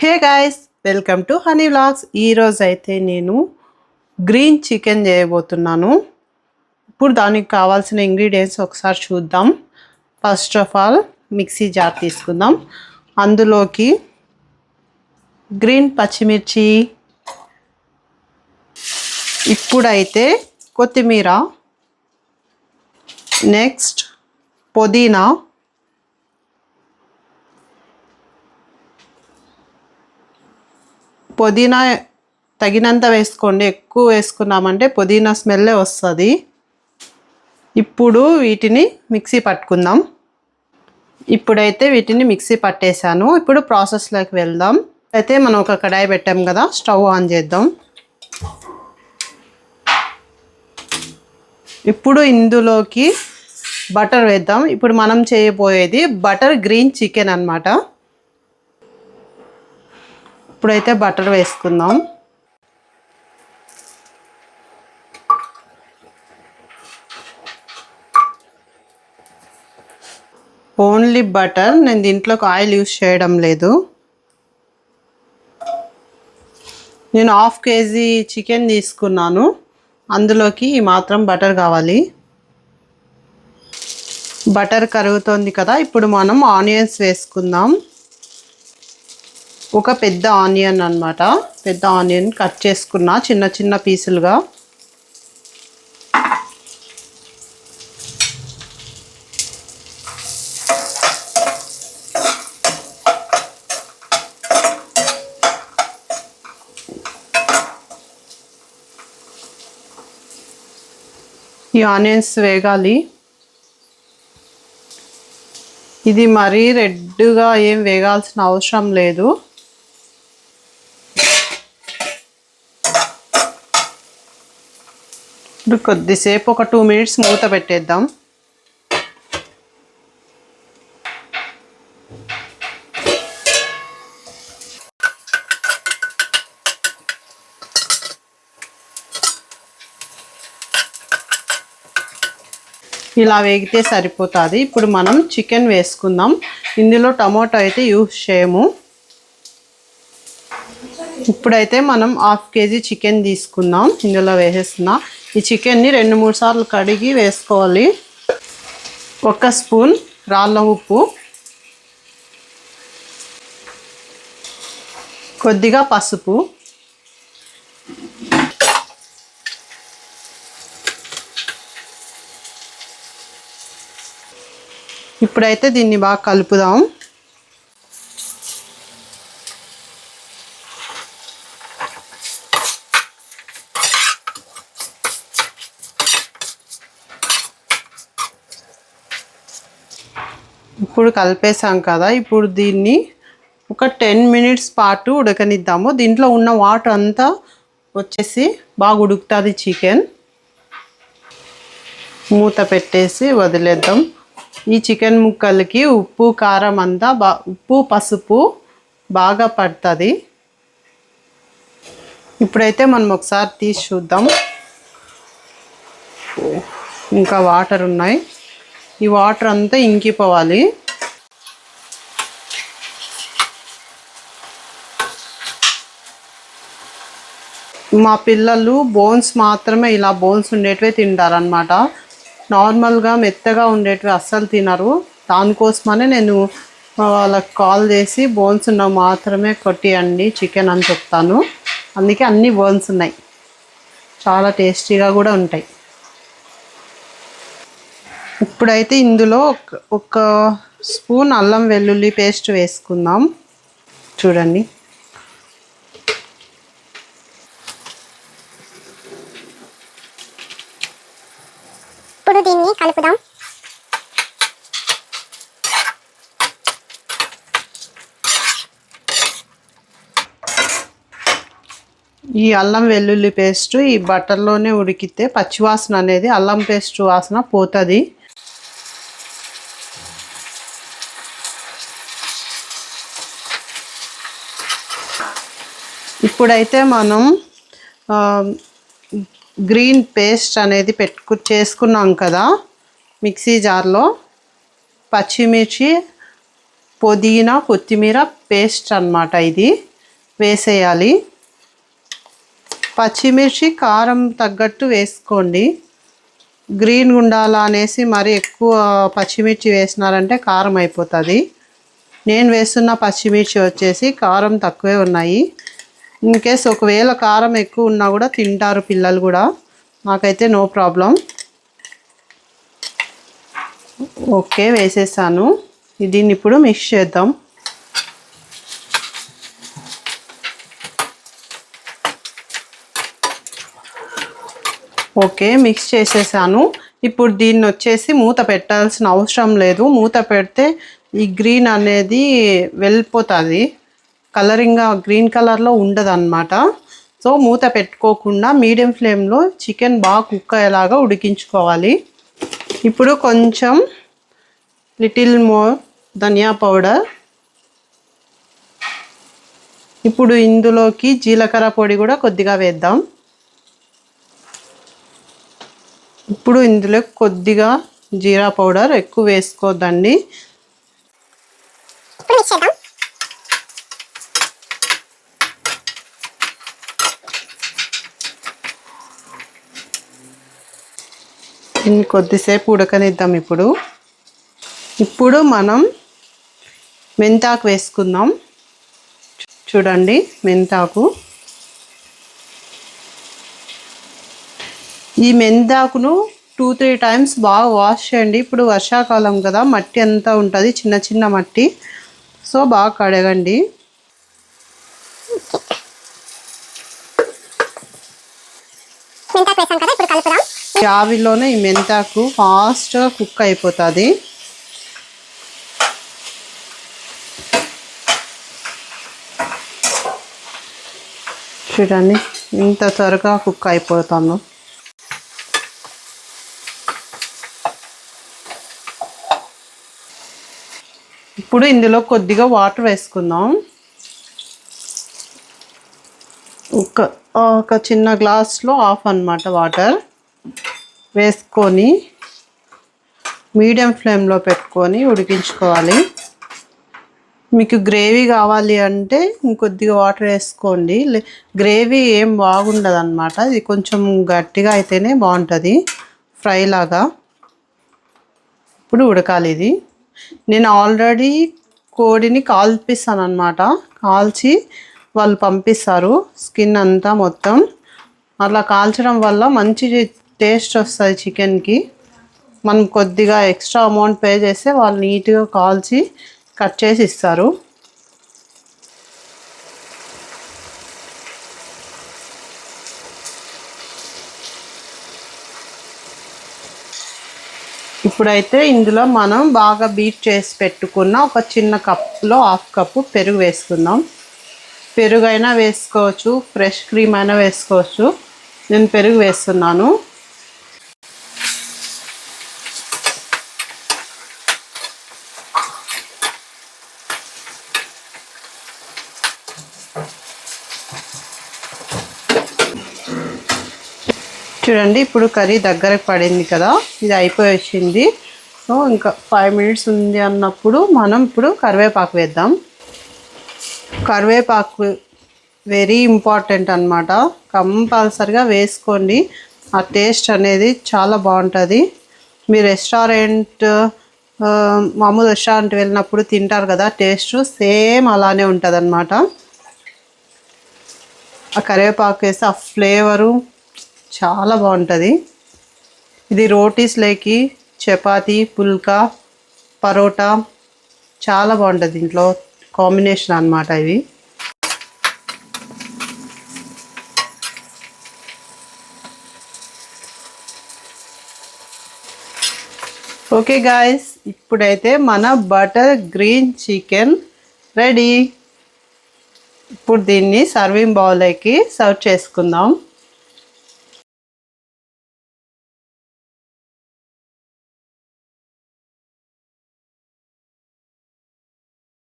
Hey guys welcome to Honey vlogs ఈరోజు అయితే నేను గ్రీన్ చికెన్ చేయబోతున్నాను. ఇప్పుడు దానికి కావాల్సిన ఇంగ్రీడియంట్స్ ఒకసారి చూద్దాం. First of all mixie jar తీసుకుందాం. అందులోకి గ్రీన్ పచ్చిమిర్చి. ఇప్పుడైతే కొత్తిమీర. నెక్స్ట్ పుదీనా. పుదీనా తగినంత వేసుకోండి. ఎక్కువ వేసుకున్నామంటే పుదీనా స్మెల్లే వస్తుంది. ఇప్పుడు వీటిని మిక్సీ పట్టుకుందాం. ఇప్పుడైతే వీటిని మిక్సీ పట్టేశాను. ఇప్పుడు ప్రాసెస్లోకి వెళ్దాం. అయితే మనం ఒక కడాయి పెట్టాం కదా స్టవ్ ఆన్ చేద్దాం. ఇప్పుడు ఇందులోకి బటర్ వేద్దాం. ఇప్పుడు మనం చేయబోయేది బటర్ గ్రీన్ చికెన్ అన్నమాట. ఇప్పుడైతే బటర్ వేసుకుందాం. ఓన్లీ బటర్ నేను దీంట్లోకి ఆయిల్ యూస్ చేయడం లేదు. నేను హాఫ్ కేజీ చికెన్ తీసుకున్నాను. అందులోకి మాత్రం బటర్ కావాలి. బటర్ కరుగుతోంది కదా ఇప్పుడు మనం ఆనియన్స్ వేసుకుందాం. ఒక పెద్ద ఆనియన్ అన్నమాట. పెద్ద ఆనియన్ కట్ చేసుకున్న చిన్న చిన్న పీసులుగా. ఈ ఆనియన్స్ వేగాలి. ఇది మరీ రెడ్గా ఏం వేగాల్సిన అవసరం లేదు. ఇప్పుడు కొద్దిసేపు ఒక టూ మినిట్స్ మూత పెట్టేద్దాం. ఇలా వేగితే సరిపోతుంది. ఇప్పుడు మనం చికెన్ వేసుకుందాం. ఇందులో టమాటో అయితే యూస్ చేయము. ఇప్పుడైతే మనం హాఫ్ కేజీ చికెన్ తీసుకుందాం. ఇందులో వేసేస్తున్నాం. ఈ చికెన్ని రెండు మూడు సార్లు కడిగి వేసుకోవాలి. ఒక స్పూన్ రాళ్ళ ఉప్పు. కొద్దిగా పసుపు. ఇప్పుడైతే దీన్ని బాగా కలుపుదాం. ఇప్పుడు కలిపేసాం కదా ఇప్పుడు దీన్ని ఒక టెన్ మినిట్స్ పాటు ఉడకనిద్దాము. దీంట్లో ఉన్న వాటర్ అంతా వచ్చేసి బాగా ఉడుకుతుంది చికెన్. మూత పెట్టేసి వదిలేద్దాం. ఈ చికెన్ ముక్కలకి ఉప్పు కారం అంతా బా ఉప్పు పసుపు బాగా పడుతుంది. ఇప్పుడైతే మనం ఒకసారి తీసి చూద్దాం. ఇంకా వాటర్ ఉన్నాయి. ఈ వాటర్ అంతా ఇంకిపోవాలి. మా పిల్లలు బోన్స్ మాత్రమే ఇలా బోన్స్ ఉండేటివే తింటారనమాట నార్మల్గా మెత్తగా ఉండేటివి అస్సలు తినరు. దానికోసమనే నేను వాళ్ళకి కాల్ చేసి బోన్స్ ఉన్నవి మాత్రమే కొట్టియండి చికెన్ అని చెప్తాను. అందుకే అన్ని బోన్స్ ఉన్నాయి. చాలా టేస్టీగా కూడా ఉంటాయి. ఇప్పుడైతే ఇందులో ఒక- స్పూన్ అల్లం వెల్లుల్లి పేస్ట్ వేసుకుందాం. చూడండి. ఇప్పుడు దీన్ని కలుపుదాం. ఈ అల్లం వెల్లుల్లి పేస్ట్ ఈ బటర్లోనే ఉడికితే పచ్చివాసన అనేది అల్లం పేస్ట్ వాసన పోతుంది. ఇప్పుడైతే మనం గ్రీన్ పేస్ట్ అనేది పెట్టుకు చేసుకున్నాం కదా మిక్సీ జార్లో. పచ్చిమిర్చి పుదీనా కొత్తిమీర పేస్ట్ అన్నమాట ఇది వేసేయాలి. పచ్చిమిర్చి కారం తగ్గట్టు వేసుకోండి. గ్రీన్ ఉండాలా అనేసి మరి ఎక్కువ పచ్చిమిర్చి వేసినారంటే కారం అయిపోతుంది. నేను వేస్తున్న పచ్చిమిర్చి వచ్చేసి కారం తక్కువే ఉన్నాయి. ఇన్ కేస్ ఒకవేళ కారం ఎక్కువ ఉన్నా కూడా తింటారు పిల్లలు కూడా నాకైతే నో ప్రాబ్లం ఓకే వేసేసాను. దీన్ని ఇప్పుడు మిక్స్ చేద్దాం. ఓకే మిక్స్ చేసేసాను. ఇప్పుడు దీన్ని వచ్చేసి మూత పెట్టాల్సిన అవసరం లేదు. మూత పెడితే ఈ గ్రీన్ అనేది వెళ్ళిపోతుంది. కలరింగ్ గ్రీన్ కలర్లో ఉండదు అనమాట సో మూత పెట్టుకోకుండా మీడియం ఫ్లేమ్లో చికెన్ బాగా కుక్ అయ్యేలాగా ఉడికించుకోవాలి. ఇప్పుడు కొంచెం లిటిల్ మోర్ ధనియా పౌడర్. ఇప్పుడు ఇందులోకి జీలకర్ర పొడి కూడా కొద్దిగా వేద్దాం. ఇప్పుడు ఇందులో కొద్దిగా జీరా పౌడర్ ఎక్కువ వేసుకోవద్దండి ఇప్పుడు దీన్ని కొద్దిసేపు ఉడకనిద్దాం ఇప్పుడు. ఇప్పుడు మనం మెంతాకు వేసుకుందాం. చూడండి మెంతాకు. ఈ మెంతాకును టూ త్రీ టైమ్స్ బాగా వాష్ చేయండి. ఇప్పుడు వర్షాకాలం కదా మట్టి అంతా ఉంటుంది చిన్న చిన్న మట్టి. సో బాగా కడగండి. మెంతాకు వేసాం కదా ఇప్పుడు కలుపుదాం ఈ ఆవిలోనే ఈ మెంతాకు ఫాస్ట్గా కుక్ అయిపోతుంది. చూడండి ఇంత త్వరగా కుక్ అయిపోతాను. ఇప్పుడు ఇందులో కొద్దిగా వాటర్ వేసుకుందాం. ఒక ఒక చిన్న గ్లాస్లో హాఫ్ అన్నమాట వాటర్. వేసుకొని మీడియం ఫ్లేమ్లో పెట్టుకొని ఉడికించుకోవాలి. మీకు గ్రేవీ కావాలి అంటే ఇంకొద్దిగా వాటర్ వేసుకోండి. లే- గ్రేవీ ఏం బాగుండదు అనమాట ఇది కొంచెం గట్టిగా అయితేనే బాగుంటుంది. ఫ్రై లాగా. ఇప్పుడు ఉడకాలి ఇది. నేను ఆల్రెడీ కోడిని కాల్పిస్తాను అనమాట కాల్చి వాళ్ళు పంపిస్తారు. స్కిన్ అంతా మొత్తం. అలా కాల్చడం వల్ల మంచి టేస్ట్ వస్తుంది చికెన్కి మనం కొద్దిగా ఎక్స్ట్రా అమౌంట్ పే చేస్తే వాళ్ళు నీట్గా కాల్చి కట్ చేసి ఇస్తారు. ఇప్పుడైతే ఇందులో మనం బాగా బీట్ చేసి పెట్టుకున్న ఒక చిన్న కప్లో హాఫ్ కప్పు పెరుగు వేసుకుందాం. పెరుగు అయినా వేసుకోవచ్చు ఫ్రెష్ క్రీమ్ అయినా వేసుకోవచ్చు. నేను పెరుగు వేస్తున్నాను. చూడండి ఇప్పుడు కర్రీ దగ్గరకు పడింది కదా ఇది అయిపోయి వచ్చింది సో ఇంకా ఫైవ్ మినిట్స్ ఉంది అన్నప్పుడు మనం ఇప్పుడు కరివేపాకు వేద్దాం. కరివేపాకు వెరీ ఇంపార్టెంట్ అన్నమాట. కంపల్సరిగా వేసుకోండి. ఆ టేస్ట్ అనేది చాలా బాగుంటుంది. మీ రెస్టారెంట్ మామూలు రెస్టారెంట్ వెళ్ళినప్పుడు తింటారు కదా టేస్ట్ సేమ్ అలానే ఉంటుంది ఆ కరివేపాకు వేస్తే ఆ ఫ్లేవరు చాలా బాగుంటుంది. ఇది రోటీస్లోకి చపాతి పుల్కా పరోటా చాలా బాగుంటుంది దీంట్లో. కాంబినేషన్ అన్నమాట ఇవి ఓకే గాయస్ ఇప్పుడైతే మన బటర్ గ్రీన్ చికెన్ రెడీ. ఇప్పుడు దీన్ని సర్వింగ్ బౌల్లోకి సర్వ్ చేసుకుందాం.